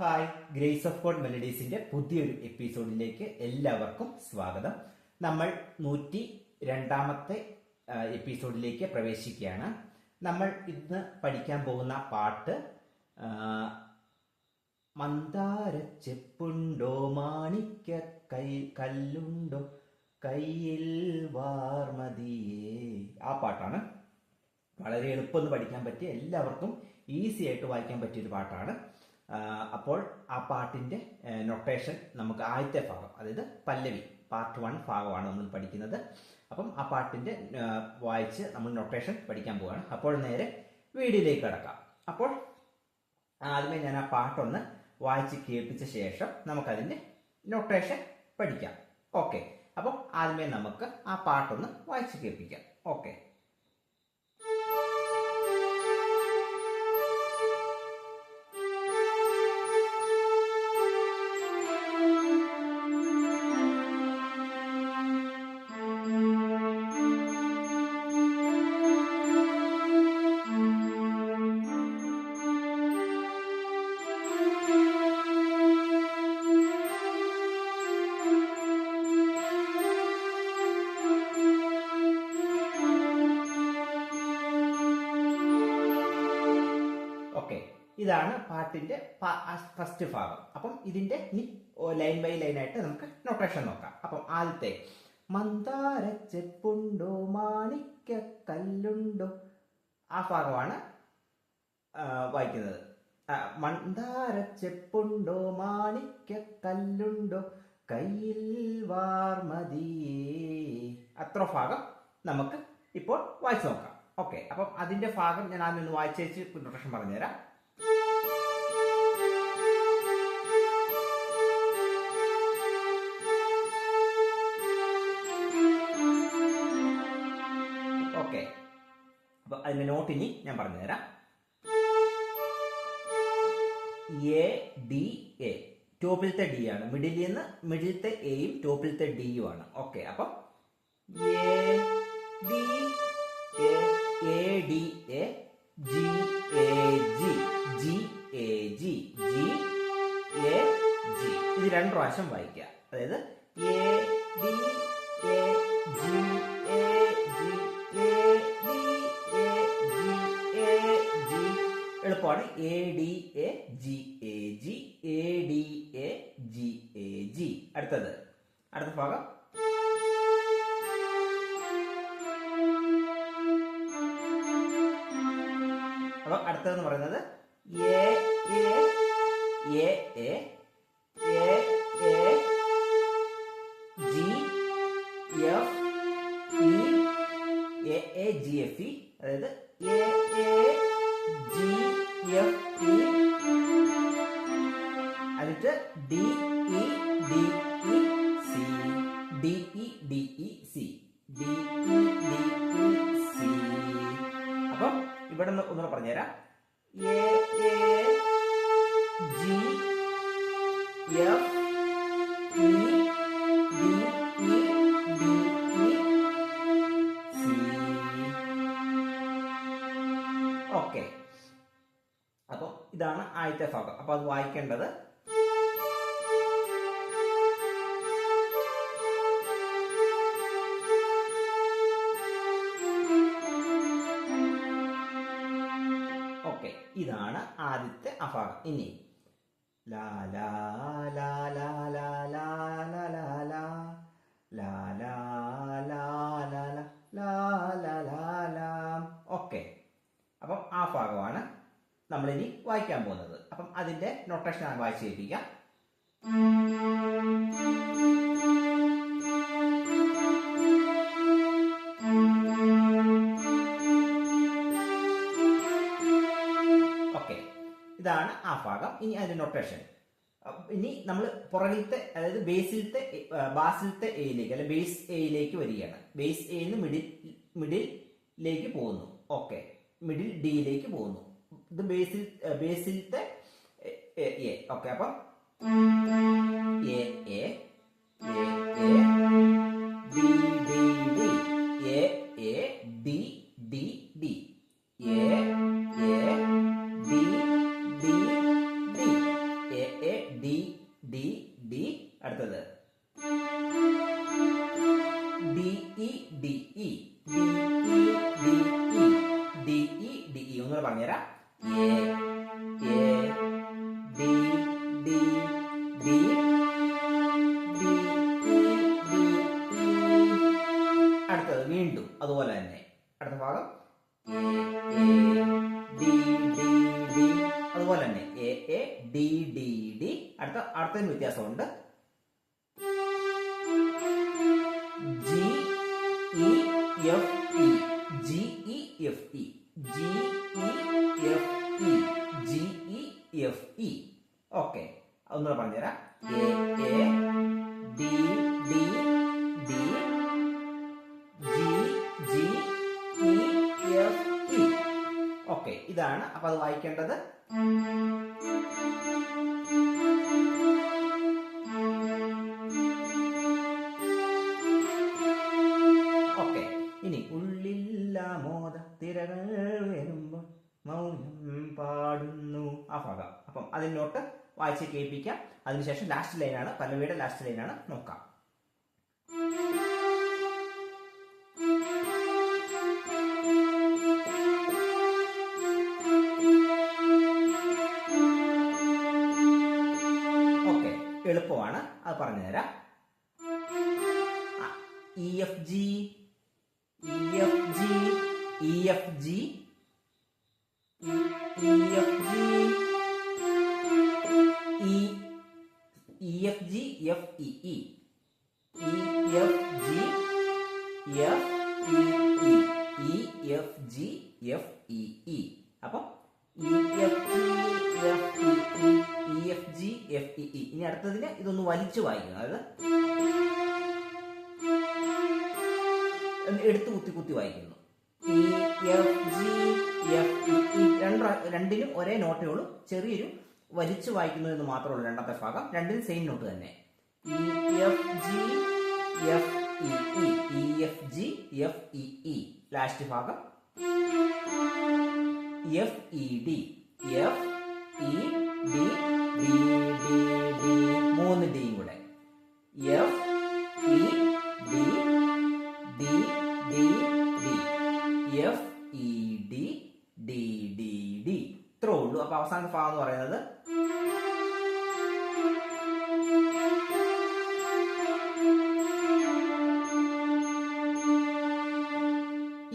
Hi grace of God മെലഡീസിന്റെ പുതിയൊരു എപ്പിസോഡിലേക്ക് എല്ലാവർക്കും സ്വാഗതം. നമ്മൾ നൂറ്റി രണ്ടാമത്തെ എപ്പിസോഡിലേക്ക് പ്രവേശിക്കുകയാണ്. നമ്മൾ ഇന്ന് പഠിക്കാൻ പോകുന്ന പാട്ട് മന്ദാരച്ചെപ്പുണ്ടോ മാണിക്ക കൈ കല്ലുണ്ടോ കയ്യിൽ വാർമതിയേ ആ പാട്ടാണ്. വളരെ എളുപ്പമെന്ന് പഠിക്കാൻ പറ്റിയ എല്ലാവർക്കും ഈസി ആയിട്ട് വായിക്കാൻ പറ്റിയ ഒരു പാട്ടാണ്. അപ്പോൾ ആ പാട്ടിന്റെ നൊട്ടേഷൻ നമുക്ക് ആദ്യത്തെ ഭാഗം അതായത് പല്ലവി പാർട്ട് വൺ ഭാഗമാണ് നമ്മൾ പഠിക്കുന്നത്. അപ്പം ആ പാട്ടിന്റെ വായിച്ച് നമ്മൾ നൊട്ടേഷൻ പഠിക്കാൻ പോവുകയാണ് അപ്പോൾ നേരെ വീഡിയോയിലേക്ക് കടക്കാം. അപ്പോൾ ആദ്യമേ ഞാൻ ആ പാട്ടൊന്ന് വായിച്ച് കേൾപ്പിച്ച ശേഷം നമുക്കതിന്റെ നൊട്ടേഷൻ പഠിക്കാം. ഓക്കെ. അപ്പം ആദ്യമേ നമുക്ക് ആ പാട്ടൊന്ന് വായിച്ച് കേൾപ്പിക്കാം. ഓക്കെ. ഇതാണ് പാട്ടിന്റെ ഫസ്റ്റ് ഭാഗം. അപ്പം ഇതിന്റെ ലൈൻ ബൈ ലൈൻ ആയിട്ട് നമുക്ക് നൊട്ടേഷൻ നോക്കാം. അപ്പം ആദ്യത്തെ മന്ദാര ചെപ്പുണ്ടോ മാണിക്ക കല്ലുണ്ടോ ആ ഭാഗമാണ് വായിക്കുന്നത്. ആ, മന്ദാര ചെപ്പുണ്ടോ മാണിക്ക കല്ലുണ്ടോ കയ്യിൽ വാർമതിയേ. അത്ര ഭാഗം നമുക്ക് ഇപ്പോൾ വായിച്ചു നോക്കാം. ഓക്കെ അപ്പം അതിന്റെ ഭാഗം ഞാൻ ആദ്യം ഒന്ന് വായിച്ചേച്ച് നൊട്ടേഷൻ പറഞ്ഞുതരാം. ഓക്കെ അപ്പൊ അതിന്റെ നോട്ട് ഇനി ഞാൻ പറഞ്ഞു തരാം. എ ഡി എ ടോപ്പിലത്തെ ഡി ആണ്. മിഡിലിൽ നിന്ന് മിഡിലത്തെ എയും ടോപ്പിലത്തെ ഡിയും ആണ്. ഓക്കെ അപ്പം ഇത് രണ്ട് പ്രാവശ്യം വായിക്കുക. അതായത് എളുപ്പമാണ് A D A G A G A D A G A G അടുത്തത്. അടുത്ത ഭാഗം. അപ്പൊ അടുത്തതെന്ന് പറയുന്നത് G F E A A G F E അതായത് A D E D E C D E D E C D E D E C അപ്പം ഇവിടെ നിന്ന് ഒന്നുകൂടെ പറഞ്ഞുതരാം. A A G F E D E D E C okay അപ്പം ഇതാണ് ആദ്യത്തെ ഭാഗം. അപ്പൊ അത് വായിക്കേണ്ടത് ഭാഗം ഇനി ലാ ലാ ലാ ലാ ലാ ലാ ലാ ലാ ലാ ലാ ലാ ലാ ഓക്കെ അപ്പം ആ ഭാഗമാണ് നമ്മളിനി വായിക്കാൻ പോകുന്നത് അപ്പം അതിന്റെ നൊട്ടേഷൻ വായിച്ച് കേൾപ്പിക്കാം ഭാഗം ഇനി അതിന്റെ നൊട്ടേഷൻ. ഇനി നമ്മൾ പുറകിലത്തെ അതായത് ബേസിലത്തെ ബാസിലത്തെ എയിലേക്ക് അല്ലെ ബേസ് എയിലേക്ക് വരികയാണ്. ബേസ് എയിൽ നിന്ന് മിഡിൽ മിഡിലേക്ക് പോകുന്നു. ഓക്കെ. മിഡിൽ ഡിയിലേക്ക് പോകുന്നു. ഇത് ബേസിൽ ബേസിലത്തെ എ ഓക്കെ അപ്പം? A A A E D E D E D E D E D E ഒന്നുകൂടെ പറഞ്ഞുതരാം. A A D D D അടുത്തത് വീണ്ടും അതുപോലെ തന്നെ. അടുത്ത ഭാഗം. A A D D D അതുപോലെ തന്നെ. A A D D D അടുത്ത അടുത്തതിന് വ്യത്യാസമുണ്ട്. G F E G E F E G E F E G E F E okay ഒന്നുകൂടെ പറഞ്ഞുതരാം. A A D D D G G E F E okay ഇതാണ്. അപ്പൊ അത് വായിക്കേണ്ടത്. വരുമ്പോൾ മൗനം പാടുന്നു. ആ ഭാഗം. അപ്പം അതിനോട്ട് വായിച്ച് കേൾപ്പിക്കാം. അതിനുശേഷം ലാസ്റ്റ് ലൈനാണ് പല്ലവിയുടെ ലാസ്റ്റ് ലൈനാണ് നോക്കാം. ഓക്കെ എളുപ്പമാണ്. അത് പറഞ്ഞുതരാം E F G E F G E F G F E E F G F E E F G F E E അപ്പം E F F E F G F E E ഇനി അടുത്തതിന് ഇതൊന്ന് വലിച്ചു വായിക്കണം അതായത് എടുത്ത് കുത്തി കുത്തി വായിക്കുന്നു E F G F E രണ്ട് രണ്ടിലും ഒരേ നോട്ടേ ഉള്ളൂ ചെറിയൊരു വലിച്ചു വായിക്കുന്നു എന്ന് മാത്രമേ ഉള്ളൂ രണ്ടാമത്തെ ഭാഗം രണ്ടിനും സെയിം നോട്ട് തന്നെ E F G F E E E F G F E last ഭാഗം. F E D F E D D D D മൂന്ന് ഡിയും കൂടെ. F E D D D D F E D D D D ഇത്രേ ഉള്ളൂ. അപ്പൊ അവസാനത്തെ ഭാഗം എന്ന് പറയുന്നത്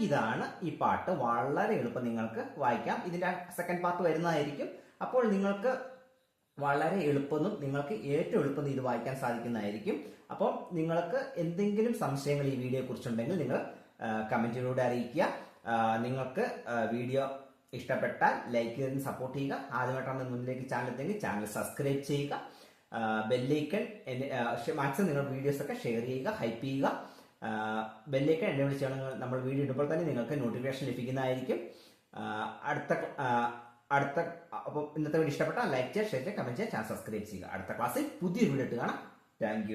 ഇതാണ് ഈ പാട്ട്. വളരെ എളുപ്പം നിങ്ങൾക്ക് വായിക്കാം. ഇതിന്റെ സെക്കൻഡ് പാർട്ട് വരുന്നതായിരിക്കും. അപ്പോൾ നിങ്ങൾക്ക് വളരെ എളുപ്പമെന്നും നിങ്ങൾക്ക് ഏറ്റവും എളുപ്പം ഇത് വായിക്കാൻ സാധിക്കുന്നതായിരിക്കും. അപ്പോൾ നിങ്ങൾക്ക് എന്തെങ്കിലും സംശയങ്ങൾ ഈ വീഡിയോ കുറിച്ചുണ്ടെങ്കിൽ നിങ്ങൾ കമന്റിലൂടെ അറിയിക്കുക. നിങ്ങൾക്ക് വീഡിയോ ഇഷ്ടപ്പെട്ടാൽ ലൈക്ക് ചെയ്ത് സപ്പോർട്ട് ചെയ്യുക. ആദ്യമായിട്ടാണ് മുന്നിലേക്ക് ചാനൽ എത്തിയെങ്കിൽ ചാനൽ സബ്സ്ക്രൈബ് ചെയ്യുക ബെല്ലൈക്കൺ മാക്സിമം നിങ്ങൾ വീഡിയോസ് ഒക്കെ ഷെയർ ചെയ്യുക ഹൈപ്പ് ചെയ്യുക. ബെല്ലൈക്കൺ എന്നെ വിളിച്ചാണ് നമ്മൾ വീഡിയോ ഇടുമ്പോൾ തന്നെ നിങ്ങൾക്ക് നോട്ടിഫിക്കേഷൻ ലഭിക്കുന്നതായിരിക്കും. അടുത്ത അടുത്ത അപ്പോൾ ഇന്നത്തെ വീഡിയോ ഇഷ്ടപ്പെട്ടാൽ ലൈക്ക് ചെയ്യുക ഷെയർ ചെയ്യുക കമന്റ് ചെയ്യുക ചാനൽ സബ്സ്ക്രൈബ് ചെയ്യുക. അടുത്ത ക്ലാസ്സിൽ പുതിയൊരു വീഡിയോ ഇട്ട് കാണാം. താങ്ക്